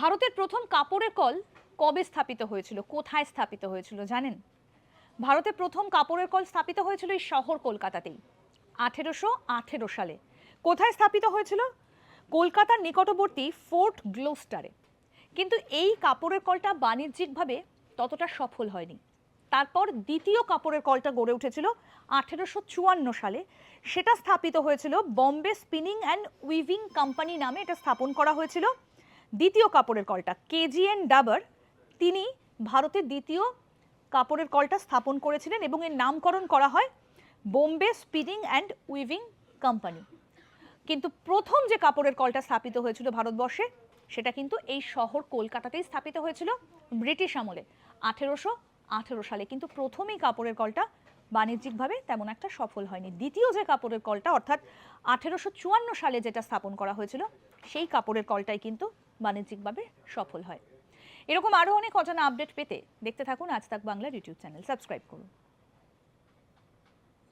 ভারতের প্রথম কাপড়ের কল কবে স্থাপিত হয়েছিল? কোথায় স্থাপিত হয়েছিল জানেন? ভারতের প্রথম কাপড়ের কল স্থাপিত হয়েছিল এই শহর কলকাতাতেই, আঠেরোশো আঠেরো সালে। কোথায় স্থাপিত হয়েছিল? কলকাতার নিকটবর্তী ফোর্ট গ্লোস্টারে। কিন্তু এই কাপড়ের কলটা বাণিজ্যিকভাবে ততটা সফল হয়নি। তারপর দ্বিতীয় কাপড়ের কলটা গড়ে উঠেছিল আঠেরোশো চুয়ান্ন সালে। সেটা স্থাপিত হয়েছিল Bombay spinning and weaving company নামে এটা স্থাপন করা হয়েছিল। দ্বিতীয় কাপড়ের কলটা, কেজিএন ডাবার, তিনি ভারতের দ্বিতীয় কাপড়ের কলটা স্থাপন করেছিলেন এবং এর নামকরণ করা হয় Bombay spinning and weaving company. কিন্তু প্রথম যে কাপড়ের কলটা স্থাপিত হয়েছিল ভারতবর্ষে, সেটা কিন্তু এই শহর কলকাতাতেই স্থাপিত হয়েছিল ব্রিটিশ আমলে, আঠেরোশো আঠেরো সালে। কিন্তু প্রথমেই কাপড়ের কলটা বাণিজ্যিকভাবে তেমন একটা সফল হয়নি। দ্বিতীয় যে কাপড়ের কলটা, অর্থাৎ আঠেরোশো চুয়ান্ন সালে যেটা স্থাপন করা হয়েছিল, সেই কাপড়ের কলটাই কিন্তু বাণিজ্যিকভাবে সফল হয়। এরকম আরও অনেক অজানা আপডেট পেতে দেখতে থাকুন আজ তাক বাংলার ইউটিউব চ্যানেল। সাবস্ক্রাইব করুন।